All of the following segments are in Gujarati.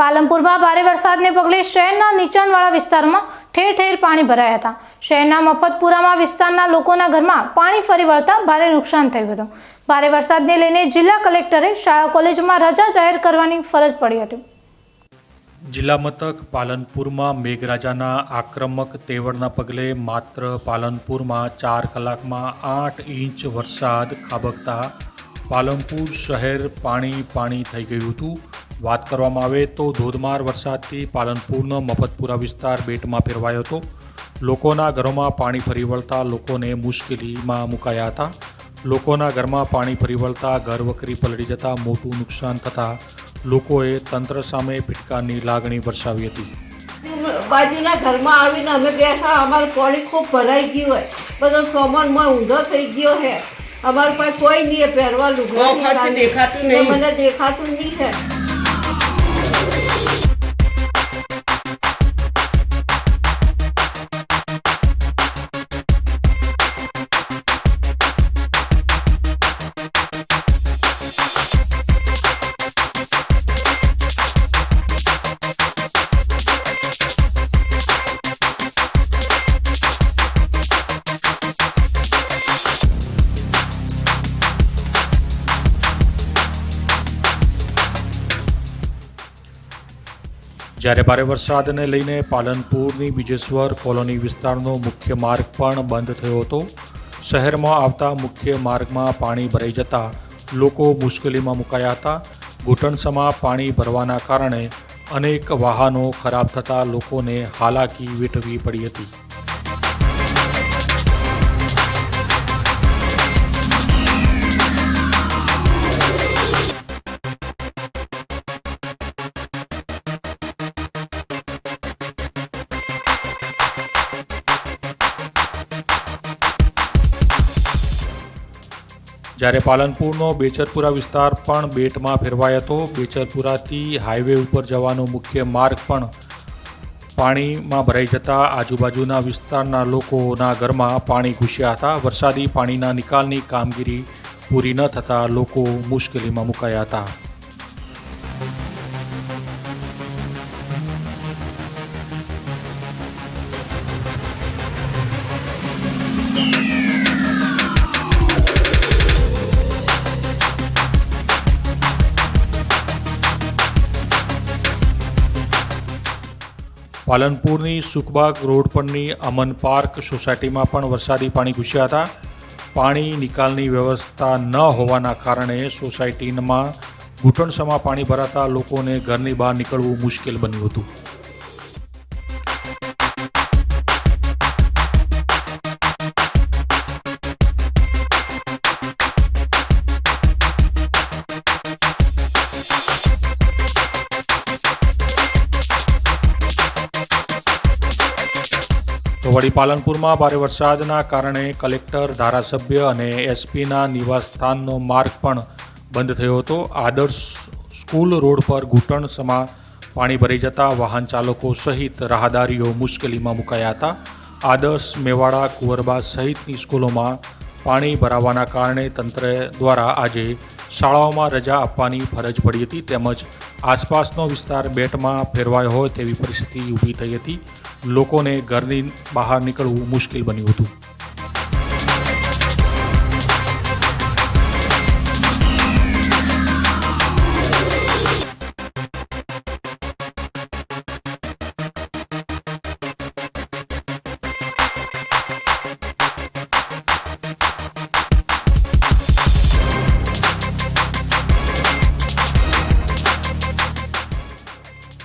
પાલનપુરમાં ભારે વરસાદને પગલે શહેરના નીચાણવાળા વિસ્તારમાં ઠેર ઠેર પાણી ભરાયા હતા. શહેરના મફતપુરામાં વિસ્તારના લોકોના ઘરમાં પાણી ફરી વળતા ભારે નુકસાન થયું હતું. ભારે વરસાદને લઈને જિલ્લા કલેક્ટરે શાળા કોલેજમાં રજા જાહેર કરવાની ફરજ પડી હતી. જિલ્લા મથક પાલનપુરમાં મેઘરાજાના આક્રમક તેવડના પગલે માત્ર પાલનપુરમાં ચાર કલાકમાં આઠ ઇંચ વરસાદ ખાબકતા પાલનપુર શહેર પાણી પાણી થઈ ગયું હતું. વાત કરવામાં આવે તો ધોધમાર વરસાદથી પાલનપુરનો મફતપુરા વિસ્તાર બેટમાં ફેરવાયો હતો. લોકોના ઘરોમાં પાણી ફરી વળતા લોકોને મુશ્કેલીમાં મુકાયા હતા. લોકોના ઘરમાં પાણી ફરી વળતા ઘર વકરી પલળી જતા મોટું નુકસાન થતાં લોકોએ તંત્ર સામે ફિટકારની લાગણી વરસાવી હતી. બાજુના ઘરમાં આવીને અમે બેઠા અમારું પાણી ખૂબ ભરાઈ ગયું હોય. બધો સામાનમાં ઊંધો થઈ ગયો હે અમારું પાસે કોઈ નહીં પહેરવા લુગડા દેખાતું નહીં. મને દેખાતું નહીં હે જ્યારે ભારે વરસાદને લઈને પાલનપુરની બીજેશ્વર કોલોની વિસ્તારનો મુખ્ય માર્ગ પણ બંધ થયો હતો. શહેરમાં આવતા મુખ્ય માર્ગમાં પાણી ભરાઈ જતા લોકો મુશ્કેલીમાં મુકાયા હતા. ઘૂંટણસમાં પાણી ભરવાના કારણે અનેક વાહનો ખરાબ થતાં લોકોને હાલાકી વેઠવી પડી હતી. જ્યારે પાલનપુરનો બેચરપુરા વિસ્તાર પણ બેટમાં ફેરવાયો હતો. બેચરપુરાથી હાઈવે ઉપર જવાનો મુખ્ય માર્ગ પણ પાણીમાં ભરાઈ જતા આજુબાજુના વિસ્તારના લોકોના ઘરમાં પાણી ઘૂસ્યા હતા. વરસાદી પાણીના નિકાલની કામગીરી પૂરી ન થતાં લોકો મુશ્કેલીમાં મુકાયા હતા. પાલનપુરની સુખબાગ રોડ પરની અમન પાર્ક સોસાયટીમાં પણ વરસાદી પાણી ઘૂસ્યા હતા. પાણી નિકાલની વ્યવસ્થા ન હોવાના કારણે સોસાયટીમાં ઘૂંટણસમાં પાણી ભરાતા લોકોને ઘરની બહાર નીકળવું મુશ્કેલ બન્યું હતું. વળી પાલનપુરમાં ભારે વરસાદના કારણે કલેક્ટર, ધારાસભ્ય અને એસપીના નિવાસસ્થાનનો માર્ગ પણ બંધ થયો હતો. આદર્શ સ્કૂલ રોડ પર ઘૂંટણસમાં પાણી ભરી જતા વાહન ચાલકો સહિત રાહદારીઓ મુશ્કેલીમાં મુકાયા હતા. આદર્શ મેવાડા, કુંવરબા સહિતની સ્કૂલોમાં પાણી ભરાવાના કારણે તંત્ર દ્વારા આજે શાળાઓમાં રજા આપવાની ફરજ પડી હતી. તેમજ આસપાસનો વિસ્તાર બેટમાં ફેરવાયો હોય તેવી પરિસ્થિતિ ઊભી થઈ હતી. લોકોને ઘરની બહાર નીકળવું મુશ્કેલ બન્યું હતું.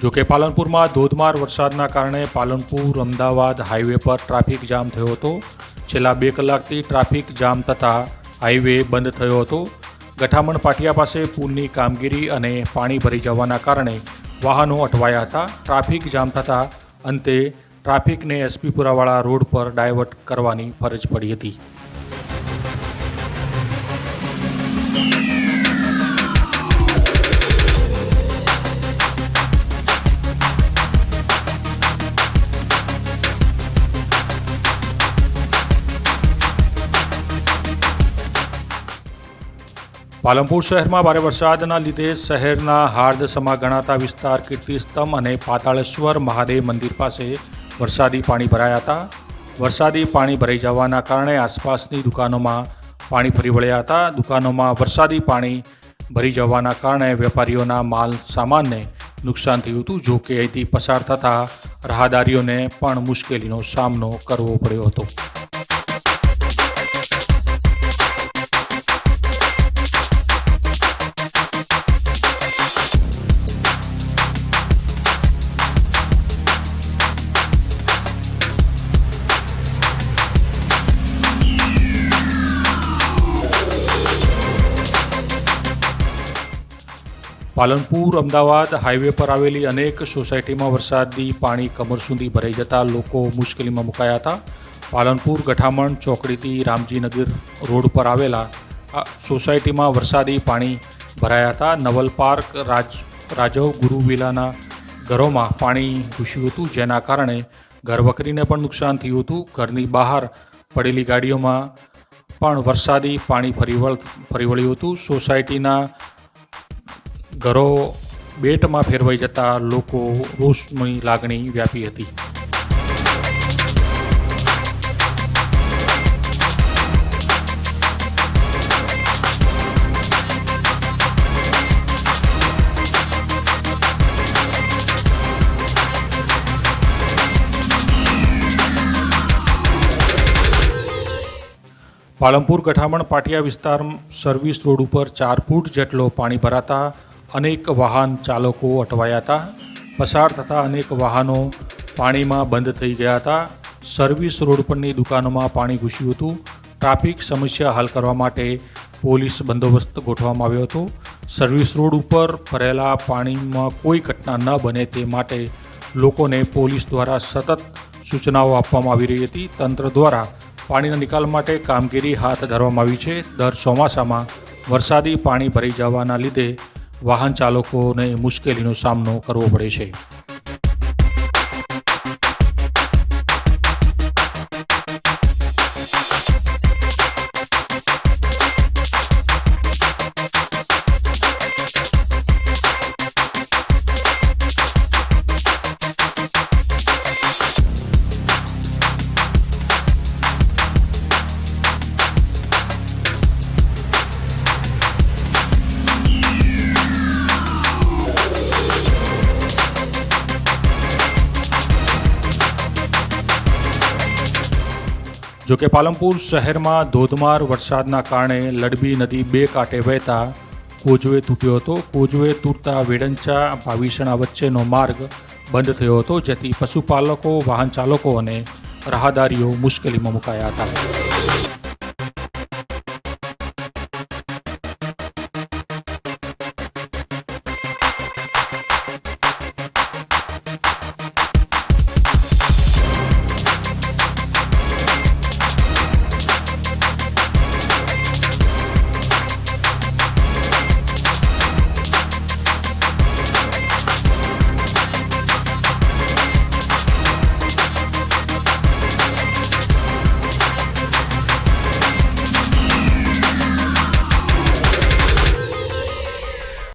જોકે પાલનપુરમાં ધોધમાર વરસાદના કારણે પાલનપુર, અમદાવાદ હાઈવે પર ટ્રાફિક જામ થયો હતો. છેલ્લા બે કલાકથી ટ્રાફિક જામ થતાં હાઈવે બંધ થયો હતો. ગઠામણ પાટિયા પાસે પુલની કામગીરી અને પાણી ભરી જવાના કારણે વાહનો અટવાયા હતા. ટ્રાફિક જામ થતાં અંતે ટ્રાફિકને એસપીપુરાવાળા રોડ પર ડાયવર્ટ કરવાની ફરજ પડી હતી. પાલનપુર શહેરમાં ભારે વરસાદના લીધે શહેરના હાર્દસમા ગણાતા વિસ્તાર કીર્તિસ્તંભ અને પાતાળેશ્વર મહાદેવ મંદિર પાસે વરસાદી પાણી ભરાયા હતા. વરસાદી પાણી ભરાઈ જવાના કારણે આસપાસની દુકાનોમાં પાણી ફરી વળ્યા હતા. દુકાનોમાં વરસાદી પાણી ભરી જવાના કારણે વેપારીઓના માલ સામાનને નુકસાન થયું હતું. જો કે અહીંથી પસાર થતા રાહદારીઓને પણ મુશ્કેલીનો સામનો કરવો પડ્યો હતો. પાલનપુર, અમદાવાદ હાઈવે પર આવેલી અનેક સોસાયટીમાં વરસાદી પાણી કમર સુધી ભરાઈ જતા લોકો મુશ્કેલીમાં મુકાયા હતા. પાલનપુર, ગઠામણ, ચોકડીથી રામજીનગર રોડ પર આવેલા આ સોસાયટીમાં વરસાદી પાણી ભરાયા હતા. નવલ પાર્ક, રાજ, રાજવ ગુરુવિલાના ઘરોમાં પાણી ઘૂસ્યું હતું, જેના કારણે ઘરવકરીને પણ નુકસાન થયું હતું. ઘરની બહાર પડેલી ગાડીઓમાં પણ વરસાદી પાણી ફરી વળ ફરી વળ્યું હતું. સોસાયટીના ઘરો બેટમાં ફેરવાઈ જતા લોકો રોષની લાગણી વ્યાપી હતી. પાલમપુર ગઠામણ પાટિયા વિસ્તાર સર્વિસ રોડ ઉપર ચાર ફૂટ જેટલો પાણી ભરાતા અનેક વાહન ચાલકો અટવાયા હતા. પસાર થતા અનેક વાહનો પાણીમાં બંધ થઈ ગયા હતા. સર્વિસ રોડ પરની દુકાનોમાં પાણી ઘૂસ્યું હતું. ટ્રાફિક સમસ્યા હલ કરવા માટે પોલીસ બંદોબસ્ત ગોઠવવામાં આવ્યો હતો. સર્વિસ રોડ ઉપર ભરેલા પાણીમાં કોઈ ઘટના ન બને તે માટે લોકોને પોલીસ દ્વારા સતત સૂચનાઓ આપવામાં આવી રહી હતી. તંત્ર દ્વારા પાણીના નિકાલ માટે કામગીરી હાથ ધરવામાં આવી છે. દર ચોમાસામાં વરસાદી પાણી ભરી જવાના લીધે વાહન ચાલકોને મુશ્કેલીનો સામનો કરવો પડે છે. જોકે પાલનપુર શહેરમાં ધોધમાર વરસાદના કારણે લડબી નદી બે કાંઠે વહેતા કોજવે તૂટ્યો હતો. કોજવે તૂટતા વેડંચા ભાવિસણા વચ્ચેનો માર્ગ બંધ થયો હતો, જેથી પશુપાલકો વાહન ચાલકો અને રાહદારીઓ મુશ્કેલીમાં મુકાયા હતા.